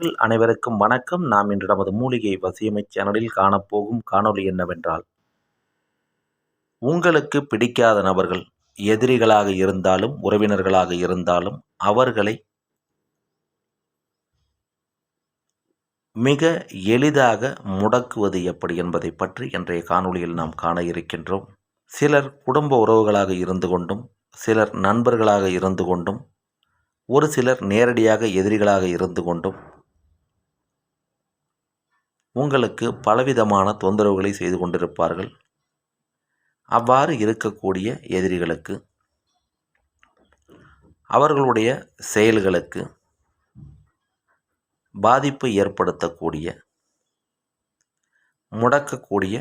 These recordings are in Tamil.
அனைவருக்கும் வணக்கம். நாம் இன்று நமது மூலிகை வசியமை சேனலில் காணப்போகும் காணொளி என்னவென்றால் உங்களுக்கு பிடிக்காத நபர்கள் எதிரிகளாக இருந்தாலும் உறவினர்களாக இருந்தாலும் அவர்களை மிக எளிதாக முடக்குவது எப்படி என்பதை பற்றி இன்றைய காணொலியில் நாம் காண இருக்கின்றோம். சிலர் குடும்ப உறவுகளாக இருந்து கொண்டும் சிலர் நண்பர்களாக இருந்து கொண்டும் ஒரு சிலர் நேரடியாக எதிரிகளாக இருந்து கொண்டும் உங்களுக்கு பலவிதமான தொந்தரவுகளை செய்து கொண்டிருப்பார்கள். அவ்வாறு இருக்கக்கூடிய எதிரிகளுக்கு அவர்களுடைய செயல்களுக்கு பாதிப்பு ஏற்படுத்தக்கூடிய முடக்கக்கூடிய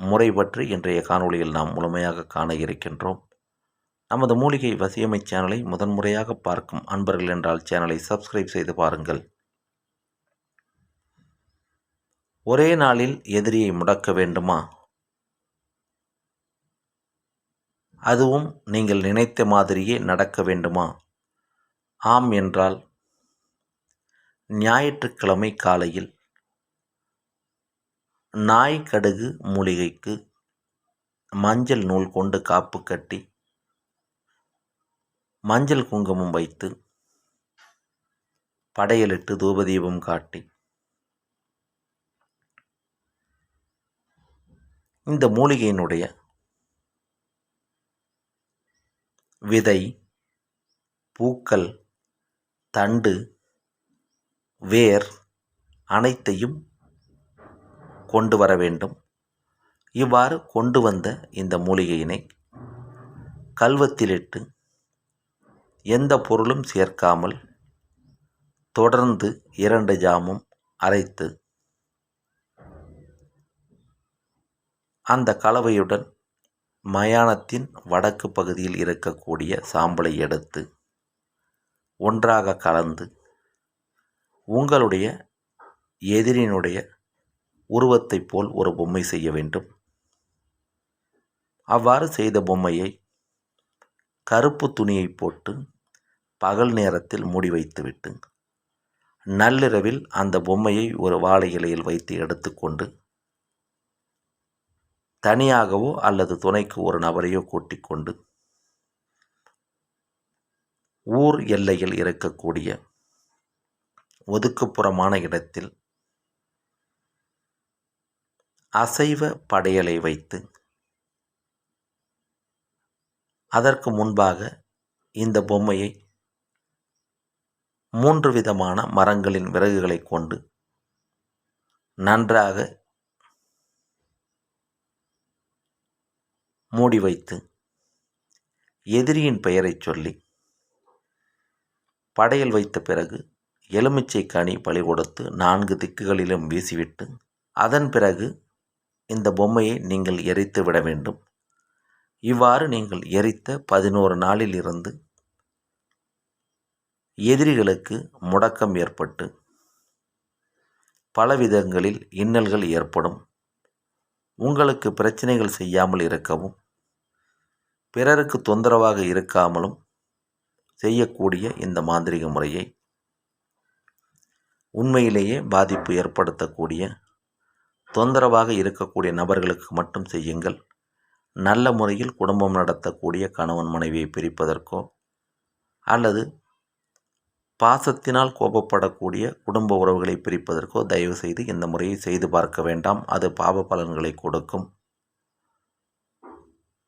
முறை பற்றி இன்றைய காணொளியில் நாம் முழுமையாக காண இருக்கின்றோம். நமது மூலிகை வசியமை சேனலை முதன்முறையாக பார்க்கும் அன்பர்கள் என்றால் சேனலை சப்ஸ்கிரைப் செய்து பாருங்கள். ஒரே நாளில் எதிரியை முடக்க வேண்டுமா? அதுவும் நீங்கள் நினைத்த மாதிரியே நடக்க வேண்டுமா? ஆம் என்றால் ஞாயிற்றுக்கிழமை காலையில் நாய் கடுகு மூலிகைக்கு மஞ்சள் நூல் கொண்டு காப்பு கட்டி மஞ்சள் குங்குமம் வைத்து படையலிட்டு தூபதீபம் காட்டி இந்த மூலிகையினுடைய விதை பூக்கள் தண்டு வேர் அனைத்தையும் கொண்டு வர வேண்டும். இவ்வாறு கொண்டு வந்த இந்த மூலிகையினை கல்வத்திலிட்டு எந்த பொருளும் சேர்க்காமல் தொடர்ந்து இரண்டு ஜாமும் அரைத்து அந்த கலவையுடன் மயானத்தின் வடக்கு பகுதியில் இருக்கக்கூடிய சாம்பலை எடுத்து ஒன்றாக கலந்து உங்களுடைய எதிரினுடைய உருவத்தைப் போல் ஒரு பொம்மை செய்ய வேண்டும். அவ்வாறு செய்த பொம்மையை கருப்பு துணியை போட்டு பகல் நேரத்தில் மூடி வைத்துவிட்டு நள்ளிரவில் அந்த பொம்மையை ஒரு வாழை இலையில் வைத்து எடுத்துக்கொண்டு தனியாகவோ அல்லது துணைக்கு ஒரு நபரையோ கூட்டிக் கொண்டு ஊர் எல்லையில் இருக்கக்கூடிய ஒதுக்குப்புறமான இடத்தில் அசைவ படையலை வைத்து அதற்கு முன்பாக இந்த பொம்மையை மூன்று விதமான மரங்களின் விறகுகளை கொண்டு நன்றாக மூடி வைத்து எதிரியின் பெயரைச் சொல்லி படையல் வைத்த பிறகு எலுமிச்சை கனி பழி கொடுத்து நான்கு திக்குகளிலும் வீசிவிட்டு அதன் பிறகு இந்த பொம்மையை நீங்கள் எரித்து விட வேண்டும். இவ்வாறு நீங்கள் எரித்த பதினோரு நாளில் இருந்து எதிரிகளுக்கு முடக்கம் ஏற்பட்டு பலவிதங்களில் இன்னல்கள் ஏற்படும். உங்களுக்கு பிரச்சனைகள் செய்யாமல் இருக்கவும் பிறருக்கு தொந்தரவாக இருக்காமலும் செய்யக்கூடிய இந்த மாந்திரிக முறையை உண்மையிலேயே பாதிப்பு ஏற்படுத்தக்கூடிய தொந்தரவாக இருக்கக்கூடிய நபர்களுக்கு மட்டும் செய்யுங்கள். நல்ல முறையில் குடும்பம் நடத்தக்கூடிய கணவன் மனைவியை பிரிப்பதற்கோ அல்லது பாசத்தினால் கோபப்படக்கூடிய குடும்ப உறவுகளை பிரிப்பதற்கோ தயவு செய்து இந்த முறையை செய்து பார்க்க வேண்டாம். அது பாவ பலன்களை கொடுக்கும்.